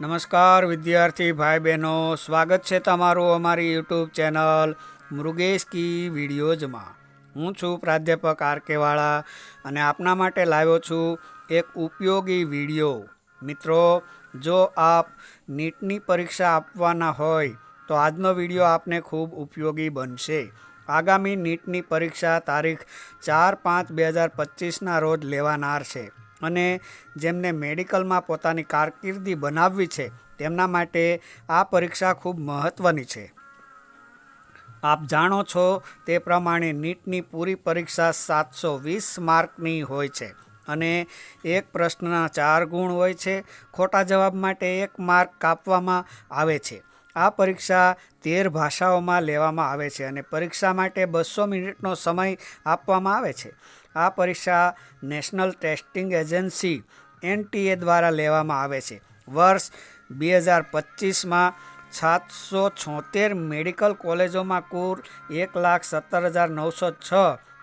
નમસ્કાર, વિદ્યાર્થી ભાઈ બહેનો સ્વાગત છે તમારું અમારી યુટ્યુબ ચેનલ મૃગેશ કી વિડીયોઝમાં. હું છું પ્રાધ્યાપક આર કેવાળા અને આપના માટે લાવ્યો છું એક ઉપયોગી વીડિયો. મિત્રો, જો આપ નીટની પરીક્ષા આપવાના હોય, તો આજનો વીડિયો આપને ખૂબ ઉપયોગી બનશે. આગામી નીટની પરીક્ષા તારીખ ચાર પાંચ બે હજાર પચીસના રોજ લેવાનાર છે. અને જેમને મેડિકલમાં પોતાની કારકિર્દી બનાવવી છે, તેમના માટે આ પરીક્ષા ખૂબ મહત્ત્વની છે. આપ જાણો છો તે પ્રમાણે નીટની પૂરી પરીક્ષા સાતસો વીસ માર્કની હોય છે અને એક પ્રશ્નના ચાર ગુણ હોય છે, ખોટા જવાબ માટે એક માર્ક કાપવામાં આવે છે. આ પરીક્ષા તેર ભાષાઓમાં લેવામાં આવે છે અને પરીક્ષા માટે બસો મિનિટનો સમય આપવામાં આવે છે. આ પરીક્ષા નેશનલ ટેસ્ટિંગ એજન્સી એનટીએ દ્વારા લેવામાં આવે છે. વર્ષ બે હજાર પચીસમાં સાતસો છોતેર મેડિકલ કોલેજોમાં કુલ એક લાખ સત્તર હજાર નવસો છ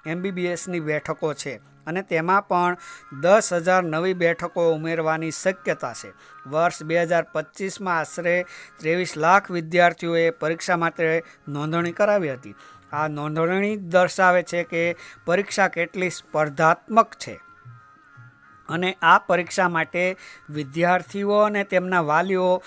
એમબીબીએસની બેઠકો છે અને તેમાં પણ દસ હજાર નવી બેઠકો ઉમેરવાની શક્યતા છે. વર્ષ બે હજાર પચીસમાં આશરે ત્રેવીસ લાખ વિદ્યાર્થીઓએ પરીક્ષા માટે નોંધણી કરાવી હતી. આ નોંધણી દર્શાવે છે કે પરીક્ષા કેટલી સ્પર્ધાત્મક છે. અને આ પરીક્ષા માટે વિદ્યાર્થીઓ અને તેમના વાલીઓ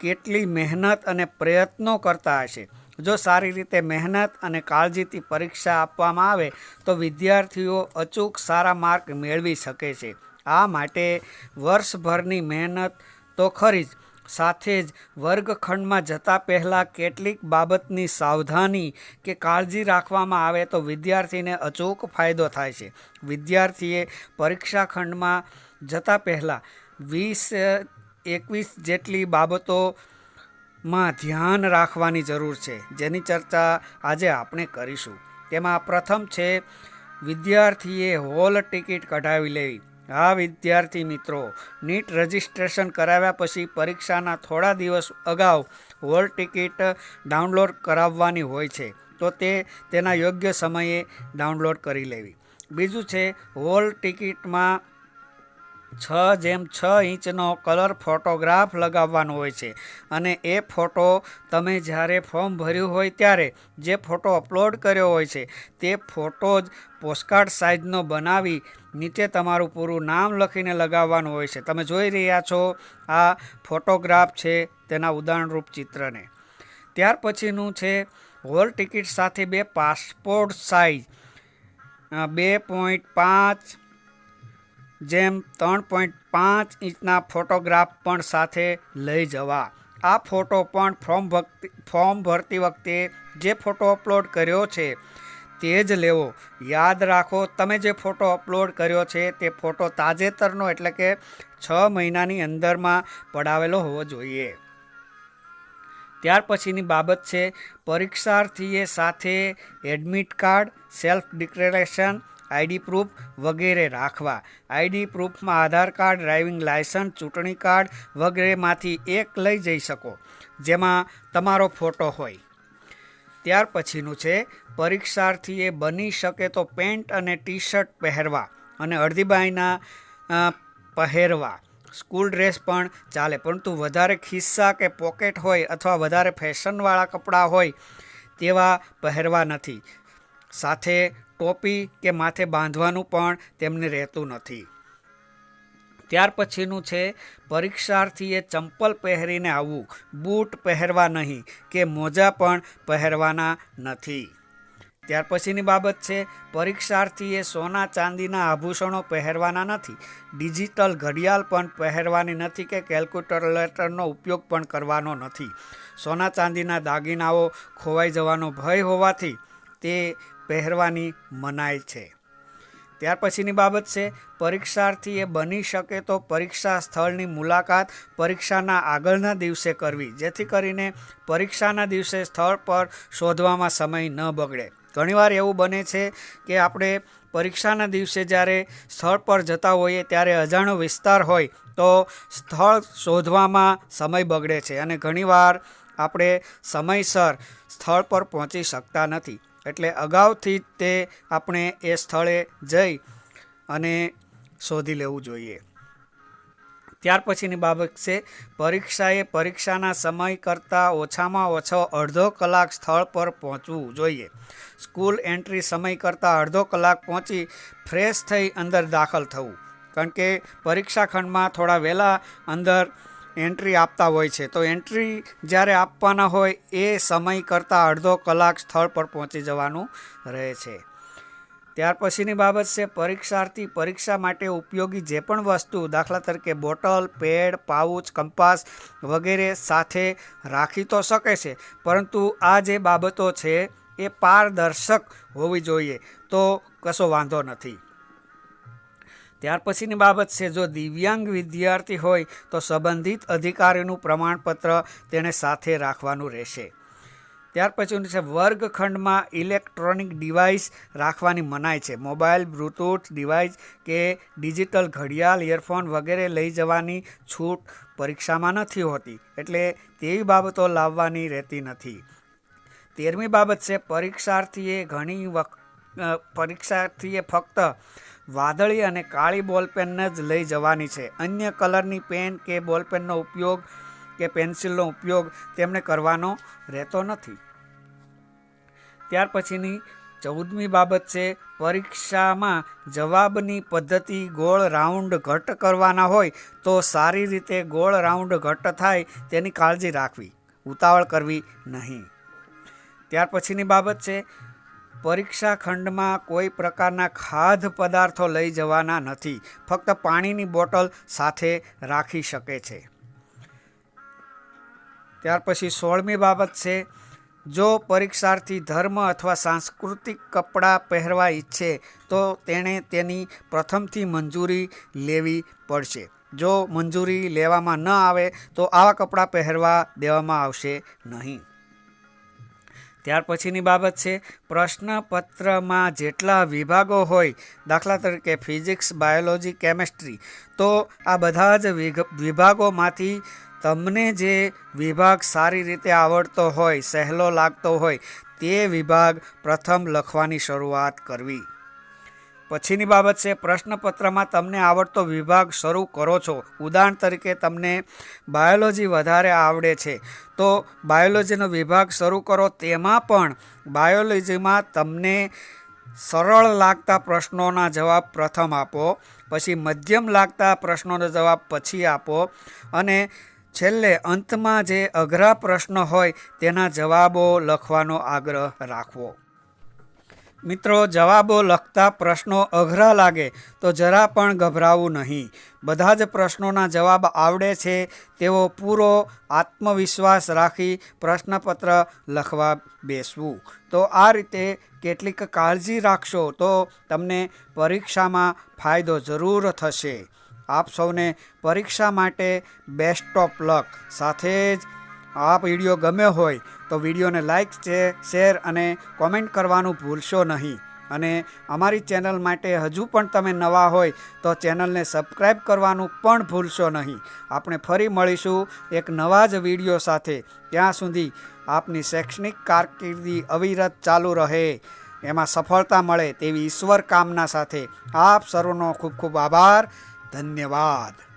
કેટલી મહેનત અને પ્રયત્નો કરતા હશે. જો સારી રીતે મહેનત અને કાળજીથી પરીક્ષા આપવામાં આવે, તો વિદ્યાર્થીઓ અચૂક સારા માર્ક મેળવી શકે છે. આ માટે વર્ષભરની મહેનત તો ખરી જ સાથે જ વર્ગખંડમાં જતાં પહેલાં કેટલીક બાબતની સાવધાની કે કાળજી રાખવામાં આવે તો વિદ્યાર્થીને અચૂક ફાયદો થાય છે. વિદ્યાર્થીએ પરીક્ષા ખંડમાં જતાં પહેલાં વીસ, એકવીસ જેટલી બાબતોમાં ધ્યાન રાખવાની જરૂર છે, જેની ચર્ચા આજે આપણે કરીશું. તેમાં પ્રથમ છે, વિદ્યાર્થીએ હોલ ટિકિટ કઢાવી લેવી. હા, વિદ્યાર્થી મિત્રો, નીટ રજિસ્ટ્રેશન કરાવ્યા પછી પરીક્ષાના થોડા દિવસ અગાઉ હોલ ટિકિટ ડાઉનલોડ કરાવવાની હોય છે, તો તે તેના યોગ્ય સમયે ડાઉનલોડ કરી લેવી. બીજું છે હોલ ટિકિટમાં છ જેમ છ ઇંચનો કલર ફોટોગ્રાફ લગાવવાનો હોય છે. અને એ ફોટો તમે જ્યારે ફોર્મ ભર્યું હોય ત્યારે જે ફોટો અપલોડ કર્યો હોય છે, તે ફોટો જ પોસ્ટકાર્ડ સાઇઝનો બનાવી નીચે તમારું પૂરું નામ લખીને લગાવવાનું હોય છે. તમે જોઈ રહ્યા છો, આ ફોટોગ્રાફ છે તેના ઉદાહરણરૂપ ચિત્રને. ત્યાર પછીનું છે, હોલ ટિકિટ સાથે બે પાસપોર્ટ સાઇઝ બે પોઈન્ટ પાંચ જેમ ત્રણ પોઈન્ટ પાંચ ઇંચના ફોટોગ્રાફ પણ સાથે લઈ જવા. આ ફોટો પણ ફોર્મ ભક્તિ, ફોર્મ ભરતી વખતે જે ફોટો અપલોડ કર્યો છે તે જ લેવો. યાદ રાખો, તમે જે ફોટો અપલોડ કર્યો છે તે ફોટો તાજેતરનો એટલે કે છ મહિનાની અંદરમાં પડાવેલો હોવો જોઈએ. ત્યાર પછીની બાબત છે, પરીક્ષાર્થીએ સાથે admit card, self declaration ID proof વગેરે રાખવા. આઈડી પ્રૂફમાં આધાર કાર્ડ, ડ્રાઇવિંગ લાયસન્સ, ચૂંટણી કાર્ડ વગેરેમાંથી એક લઈ જઈ શકો, જેમાં તમારો ફોટો હોય. ત્યાર પછીનું છે પરીક્ષાર્થીએ બની શકે તો પેન્ટ અને ટી શર્ટ પહેરવા અને અડધી બાઈના પહેરવા. સ્કૂલ ડ્રેસ પણ ચાલે, પરંતુ વધારે ખિસ્સા કે પોકેટ હોય અથવા વધારે ફેશનવાળા કપડાં હોય તેવા પહેરવા નથી. સાથે ટોપી કે માથે બાંધવાનું પણ તેમને રહેતું નથી. ત્યાર પછીનું છે, પરીક્ષાર્થીએ ચંપલ પહેરીને આવવું બૂટ પહેરવા નહીં કે મોજા પણ પહેરવાના નથી. ત્યાર પછીની બાબત છે, પરીક્ષાર્થીએ સોના ચાંદીના આભૂષણો પહેરવાના નથી, ડિજિટલ ઘડિયાળ પણ પહેરવાની નથી કે કેલ્ક્યુલેટરનો ઉપયોગ પણ કરવાનો નથી. સોના ચાંદીના દાગીનાઓ ખોવાઈ જવાનો ભય હોવાથી તે પહેરવાની મનાઈ છે. ત્યાર પછીની બાબત છે પરીક્ષાર્થી એ બની શકે તો પરીક્ષા સ્થળની મુલાકાત પરીક્ષાના આગળના દિવસે કરવી, જેથી કરીને પરીક્ષાના દિવસે સ્થળ પર શોધવામાં સમય ન બગડે. ઘણીવાર એવું બને છે કે આપણે પરીક્ષાના દિવસે જ્યારે સ્થળ પર જતા હોઈએ ત્યારે અજાણો વિસ્તાર હોય તો સ્થળ શોધવામાં સમય બગડે છે અને ઘણીવાર આપણે સમયસર સ્થળ પર પહોંચી શકતા નથી. એટલે અગાઉથી જ તે આપણે એ સ્થળે જઈ અને શોધી લેવું જોઈએ. ત્યાર પછીની બાબત છે, પરીક્ષાએ પરીક્ષાના સમય કરતાં ઓછામાં ઓછો અડધો કલાક સ્થળ પર પહોંચવું જોઈએ. સ્કૂલ એન્ટ્રી સમય કરતાં અડધો કલાક પહોંચી ફ્રેશ થઈ અંદર દાખલ થવું. કારણ કે પરીક્ષા ખંડમાં થોડા વહેલા અંદર એન્ટ્રી આપતા હોય છે. તો એન્ટ્રી જ્યારે આપવાના હોય, એ સમય કરતાં અડધો કલાક સ્થળ પર પહોંચી જવાનું રહે છે. ત્યાર પછીની બાબત છે, પરીક્ષાર્થી પરીક્ષા માટે ઉપયોગી જે પણ વસ્તુ, દાખલા તરીકે બોટલ, પેડ, પાઉચ, કંપાસ વગેરે સાથે રાખી તો શકે છે, પરંતુ આ જે બાબતો છે, એ પારદર્શક હોવી જોઈએ. તો કશો વાંધો નથી. ત્યાર પછીની બાબત છે, જો દિવ્યાંગ વિદ્યાર્થી હોય તો સંબંધિત અધિકારીનું પ્રમાણપત્ર તેણે સાથે રાખવાનું રહેશે. ત્યાર પછીનું છે, વર્ગખંડમાં ઇલેક્ટ્રોનિક ડિવાઇસ રાખવાની મનાય છે. મોબાઈલ બ્લૂટૂથ ડિવાઇસ કે ડિજિટલ ઘડિયાળ, ઇયરફોન વગેરે લઈ જવાની છૂટ પરીક્ષામાં નથી હોતી, એટલે તેવી બાબતો લાવવાની રહેતી નથી. તેરમી બાબત છે, પરીક્ષાર્થીએ ઘણી વખ પરીક્ષાર્થીએ ફક્ત વાદળી અને કાળી બોલપેનને જ લઈ જવાની છે. અન્ય કલરની પેન કે બોલપેનનો ઉપયોગ કે પેન્સિલનો ઉપયોગ તેમણે કરવાનો રહેતો નથી. ત્યાર પછીની ચૌદમી બાબત છે, પરીક્ષામાં જવાબની પદ્ધતિ ગોળ રાઉન્ડ ઘટ કરવાના હોય તો સારી રીતે ગોળ રાઉન્ડ ઘટ થાય તેની કાળજી રાખવી, ઉતાવળ કરવી નહીં. ત્યાર પછીની બાબત છે પરીક્ષા ખંડમાં કોઈ પ્રકારના ખાદ્ય પદાર્થો લઈ જવાના નથી. ફક્ત પાણીની બોટલ સાથે રાખી શકે છે. ત્યાર પછી સોળમી બાબત છે, જો પરીક્ષાર્થી ધર્મ અથવા સાંસ્કૃતિક કપડાં પહેરવા ઈચ્છે, તો તેણે તેની પ્રથમથી મંજૂરી લેવી પડશે. જો મંજૂરી લેવામાં ન આવે, તો આવા કપડાં પહેરવા દેવામાં આવશે નહીં. ત્યાર પછીની બાબત છે, પ્રશ્નપત્રમાં જેટલા વિભાગો હોય, દાખલા તરીકે ફિઝિક્સ, બાયોલોજી, કેમેસ્ટ્રી, તો આ બધા જ વિભાગોમાંથી તમને જે વિભાગ સારી રીતે આવડતો હોય, સહેલો લાગતો હોય, તે વિભાગ પ્રથમ લખવાની શરૂઆત કરવી. પછીની બાબત છે, પ્રશ્નપત્રમાં તમને આવડતો વિભાગ શરૂ કરો છો. ઉદાહરણ તરીકે તમને બાયોલોજી વધારે આવડે છે. તો બાયોલોજીનો વિભાગ શરૂ કરો, તેમાં પણ બાયોલોજીમાં તમને સરળ લાગતા પ્રશ્નોના જવાબ પ્રથમ આપો, પછી મધ્યમ લાગતા પ્રશ્નોનો જવાબ પછી આપો અને છેલ્લે અંતમાં જે અઘરા પ્રશ્ન હોય તેના જવાબો લખવાનો આગ્રહ રાખવો. મિત્રો, જવાબો લખતા પ્રશ્નો અઘરા લાગે તો જરા પણ ગભરાવું નહીં. બધા જ પ્રશ્નોના જવાબ આવડે છે તેવો પૂરો આત્મવિશ્વાસ રાખી પ્રશ્નપત્ર લખવા બેસવું. તો આ રીતે કેટલીક કાળજી રાખશો તો તમને પરીક્ષામાં ફાયદો જરૂર થશે. આપ સૌને પરીક્ષા માટે બેસ્ટ ઓફ લક સાથે જ આ વીડિયો ગમ્યો હોય તો વિડીયોને લાઇક શેર અને કોમેન્ટ કરવાનું ભૂલશો નહીં. અને અમારી ચેનલ માટે હજુ પણ તમે નવા હોય તો ચેનલને સબસ્ક્રાઈબ કરવાનું પણ ભૂલશો નહીં. આપણે ફરી મળીશું એક નવા જ વીડિયો સાથે. ત્યાં સુધી આપની શૈક્ષણિક કારકિર્દી અવિરત ચાલુ રહે. એમાં સફળતા મળે તેવી ઈશ્વર કામના સાથે. આપ સર્વનો ખૂબ ખૂબ આભાર. ધન્યવાદ.